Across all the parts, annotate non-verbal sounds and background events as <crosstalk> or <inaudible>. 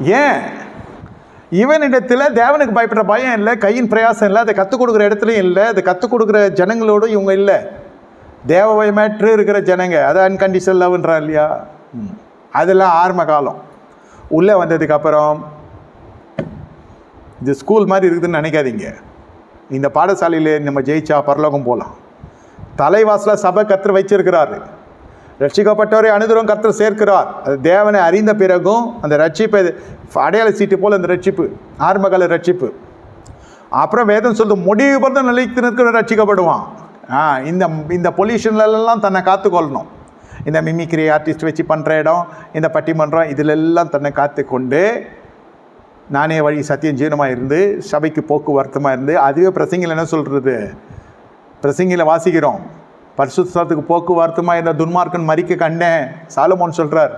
ஏன்? இவனிடத்தில் தேவனுக்கு பயப்படுற பயம் இல்லை கையின் பிரயாசம் இல்லை அதை கற்றுக் கொடுக்குற இடத்துலையும் இல்லை அதை கற்றுக் கொடுக்குற ஜனங்களோடும் இவங்க இல்லை. தேவ பயமற்று இருக்கிற ஜனங்க அது அன்கண்டிஷனல் லவ்ன்றா இல்லையா? அதெல்லாம் ஆரம்ப காலம். உள்ளே வந்ததுக்கப்புறம் இது ஸ்கூல் மாதிரி இருக்குதுன்னு நினைக்காதீங்க. இந்த பாடசாலையில் நம்ம ஜெயிச்சா பரலோகம் போகலாம் தலைவாசலாக சபை கற்று வச்சிருக்கிறாரு. ரட்சிக்கப்பட்டவரை அனுதிரம் கர்த்தர் சேர்க்கிறார். அது தேவனை அறிந்த பிறகும் அந்த ரட்சிப்பை அடையாள சீட்டு போல் அந்த ரட்சிப்பு ஆரம்பகால ரட்சிப்பு. அப்புறம் வேதம் சொல்லுது முடிவு பிறந்த நிலைத்து நிற்கிற ரட்சிக்கப்படுவான். ஆ இந்த இந்த பொல்யூஷன்லலாம் தன்னை காத்துக்கொள்ளணும். இந்த மிமிக்ரி ஆர்டிஸ்ட் வச்சு பண்ணுற இடம் இந்த பட்டிமன்றம் இதிலெல்லாம் தன்னை காத்துக்கொண்டு நானே வழி சத்தியம் ஜீவனமாக இருந்து சபைக்கு போக்குவரத்துமாக இருந்து அதுவே பிரசங்கில் என்ன சொல்கிறது பிரசங்கில் வாசிக்கிறோம். பரிசுத்தத்துக்கு போக்குவரத்துமாக இந்த துன்மார்க்கன் மறிக்க கண்டேன் சாலமோன் சொல்கிறார்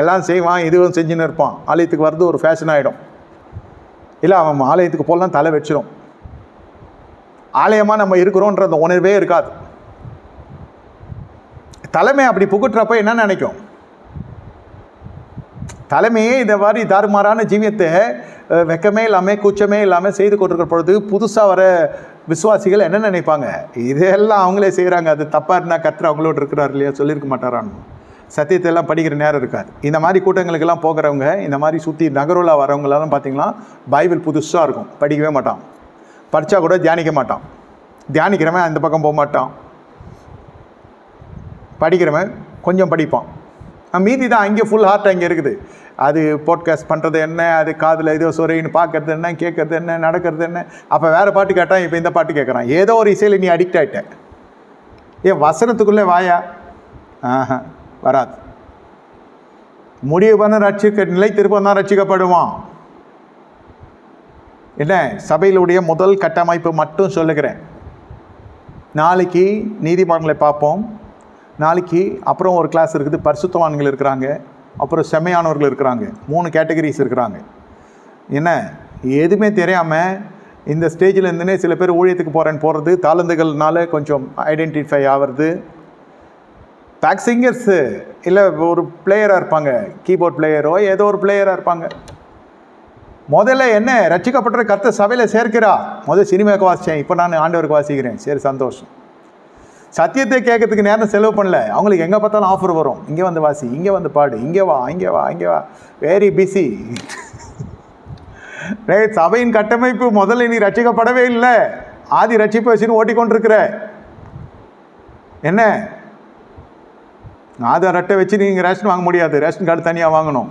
எல்லாம் செய்வான் இதுவும் செஞ்சுன்னு இருப்பான். ஆலயத்துக்கு வர்றது ஒரு ஃபேஷன் ஆகிடும் இல்லை அவன் ஆலயத்துக்கு போகலாம் தலை வச்சிடும் ஆலயமாக நம்ம இருக்கிறோன்ற அந்த உணர்வே இருக்காது. தலைமை அப்படி புகுட்டுறப்ப என்ன நினைக்கும்? தலைமையே இந்த மாதிரி தாறுமாறான ஜீவியத்தை வெக்கமே இல்லாமல் கூச்சமே இல்லாமல் செய்து கொண்டிருக்கிற பொழுது புதுசாக வர விசுவாசிகள் என்ன நினைப்பாங்க? இதெல்லாம் அவங்களே செய்கிறாங்க அது தப்பாக இருந்தால் கத்துற அவங்களோட இருக்கிறார் இல்லையா? சொல்லியிருக்க மாட்டாரான்னு சத்தியத்தை எல்லாம் படிக்கிற நேரம் இருக்காது. இந்த மாதிரி கூட்டங்களுக்கெல்லாம் போகிறவங்க இந்த மாதிரி சுற்றி நகருலா வரவங்களெல்லாம் பார்த்திங்கன்னா பைபிள் புதுசாக இருக்கும். படிக்கவே மாட்டான். படித்தா கூட தியானிக்க மாட்டான். தியானிக்கிறவன் அந்த பக்கம் போக மாட்டான். படிக்கிறவன் கொஞ்சம் படிப்பான். மீதி தான் அங்கே ஃபுல் ஹார்ட் அங்கே இருக்குது. அது போட்காஸ்ட் பண்ணுறது என்ன? அது காதில் ஏதோ சொறைன்னு பார்க்கறது என்ன? கேட்கறது என்ன? நடக்கிறது என்ன? அப்போ வேறு பாட்டு கேட்டான் இப்போ இந்த பாட்டு கேட்குறான் ஏதோ ஒரு இசையில் நீ அடிக்ட் ஆகிட்ட ஏன் வசனத்துக்குள்ளே வாயா? ஆஹா வராது. முடிவு பண்ண ரட்சிக்க நிலை திருப்பம் தான் ரட்சிக்கப்படுவான். என்ன? சபையிலுடைய முதல் கட்டமைப்பு மட்டும் சொல்லுகிறேன். நாளைக்கு நீதிமன்றங்களை பார்ப்போம். நாளைக்கு அப்புறம் ஒரு கிளாஸ் இருக்குது. பரிசுத்தவான்கள் இருக்கிறாங்க. அப்புறம் செம்மையானவர்கள் இருக்கிறாங்க. மூணு கேட்டகரிஸ் இருக்கிறாங்க. என்ன? எதுவுமே தெரியாமல் இந்த ஸ்டேஜில் இருந்துனே சில பேர் ஊழியத்துக்கு போகிறேன்னு போகிறது தாளந்துகள்னால கொஞ்சம் ஐடென்டிஃபை ஆகிறது. பேக் சிங்கர்ஸு இல்லை ஒரு பிளேயராக இருப்பாங்க. கீபோர்ட் பிளேயரோ ஏதோ ஒரு பிளேயராக இருப்பாங்க. முதல்ல என்ன? ரசிக்கப்பட்ட கத்த சபையில் சேர்க்கிறா. முதல் சினிமாவுக்கு வாசித்தேன் இப்போ நான் ஆண்டவருக்கு வாசிக்கிறேன். சரி சந்தோஷம். சத்தியத்தை கேட்கறதுக்கு நேரம் செலவு பண்ணல. அவங்களுக்கு எங்கே பார்த்தாலும் ஆஃபர் வரும். இங்கே வந்து வாசி இங்கே வந்து பாடு இங்கே வா இங்கே வா இங்கே வா. வெரி பிஸி <laughs> சபையின் கட்டமைப்பு முதல்ல நீ ரட்சிக்கப்படவே இல்லை. ஆதி ரட்சிப்பை வச்சுன்னு ஓட்டிக்கொண்டிருக்கிற. என்ன? ஆதார் அட்டை வச்சு நீங்கள் ரேஷன் வாங்க முடியாது. ரேஷன் கார்டு தனியாக வாங்கணும்.